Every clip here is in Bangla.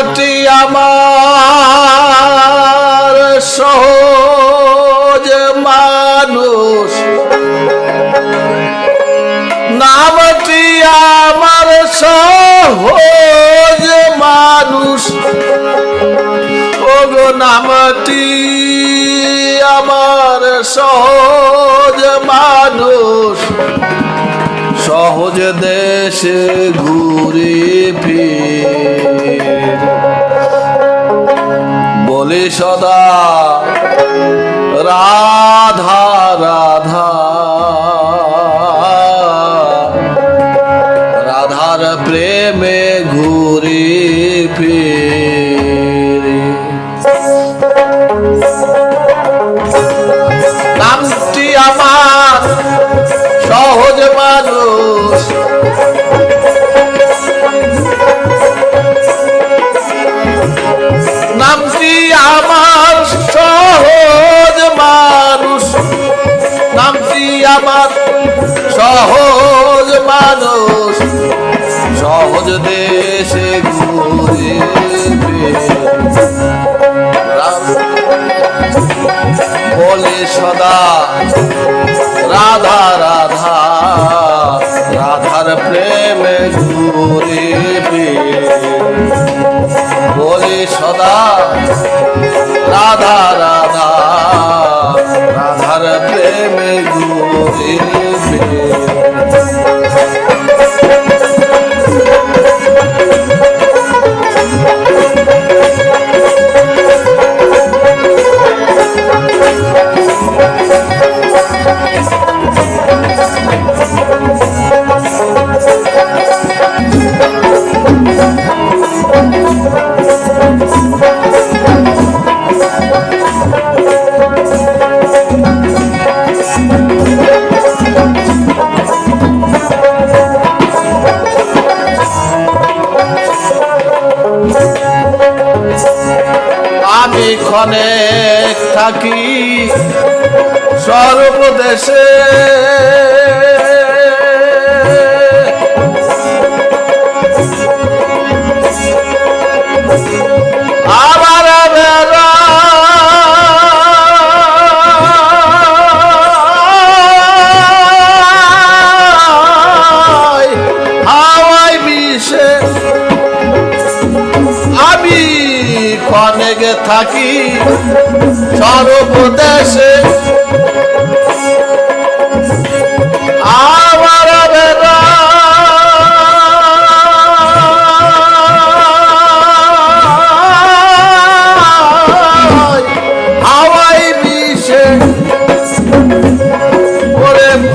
নামটি আমার সহজ মানুষ। নামটি আমার সহজ মানুষ। ওগো নামটি আমার সহজ মানুষ। সহজ দেশে ঘুরে ফির। বলে সদা রাধা বলে সদা রাধা রাধা রাধার প্রেমে ঘুরে বলে সদা রাধা রাধা রাধার প্রেমে ঘুরে সর্বদেশে আবার বেড়াই হাওয়াই বিষে আমি থাকি সর্বদেশে।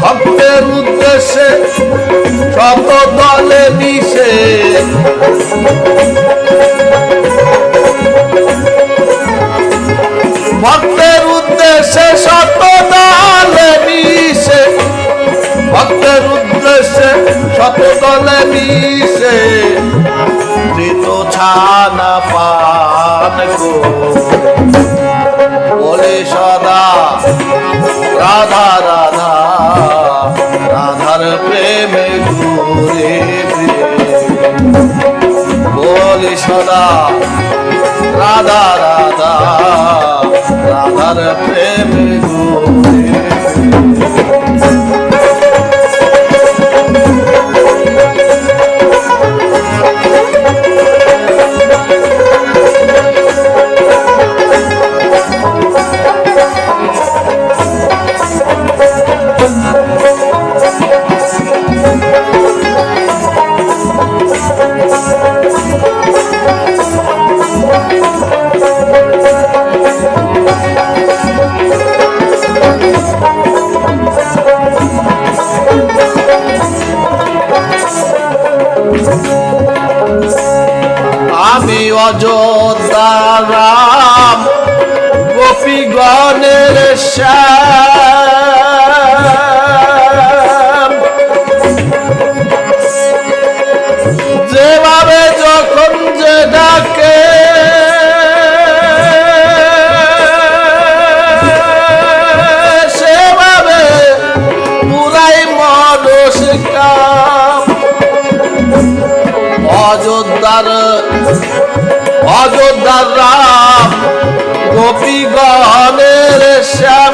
ভক্তের উদ্দেশ্যে শত দলে মিশে। ভক্তের উদ্দেশ্যে শত দলে মিশে। ভক্তের উদ্দেশ্যে শত দলে মিশে। ধৃত ছানা পান গো। রাধার প্রেম ঘুরে অযোধ্যার অযোধ্যার রাম গোপীগণের শ্যাম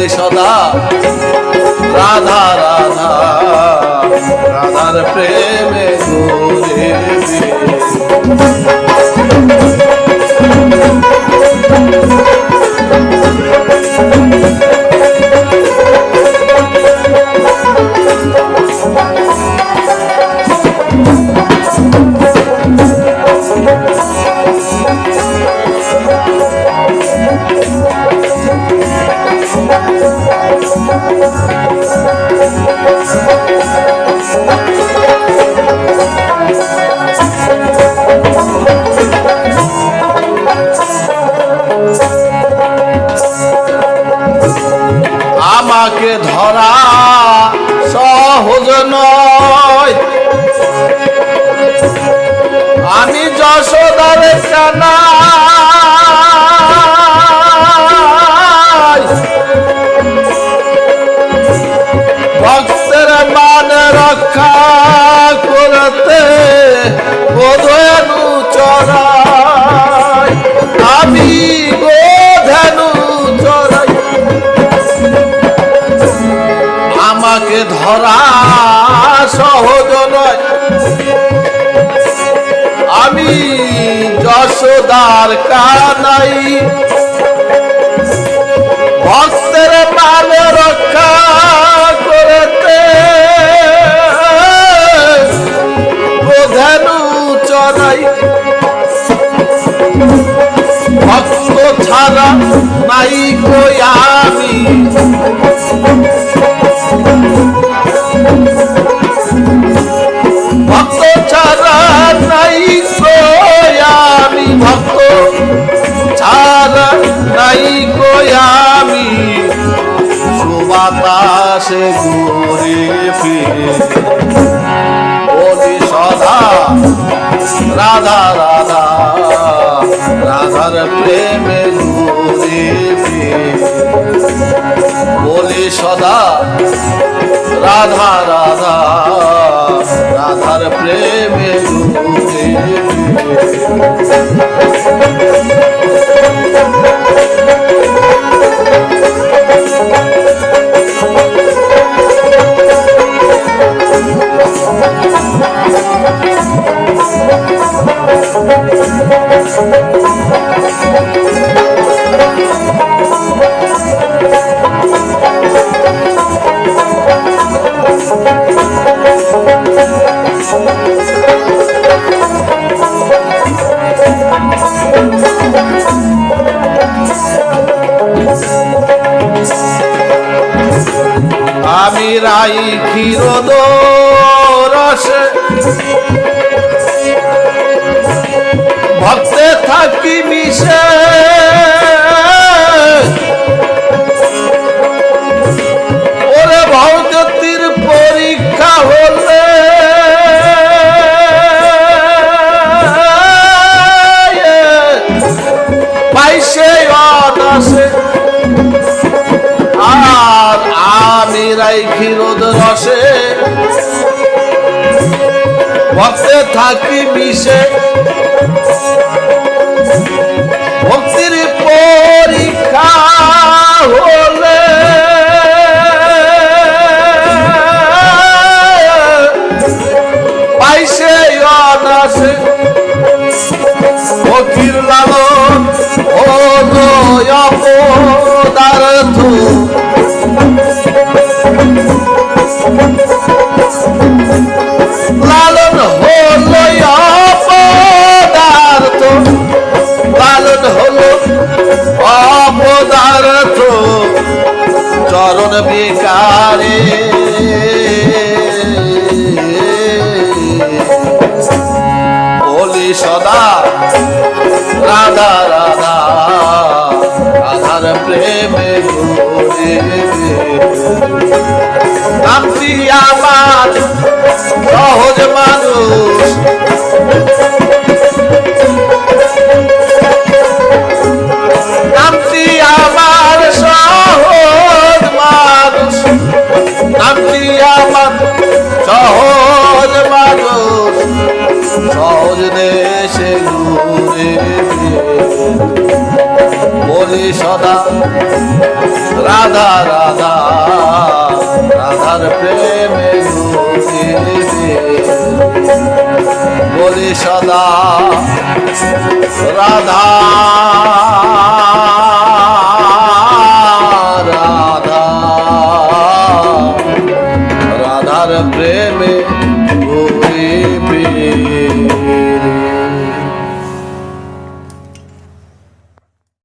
বলি সদা রাধা রাধা। রাধার প্রেমে ডুবে যশোদার কানা ভক্তের মান রক্ষা করতে বোধনু চড়াই। আমি গোধনু চড়াই। আমাকে ধরা যশোদার কানাই ভক্তের মান রক্ষা করতে প্রধানু চড়াই ভক্ত ছাড়া নাই রাধার প্রেমে বলি সদা রাধা রাধা রাধার প্রেমে ক্ষীরদ মিশে সদা। রাধা রাধা রাধার প্রেমে আমার সহজ মানুষ। রাধা রাধা রাধার প্রেমে বলি সদা রাধা।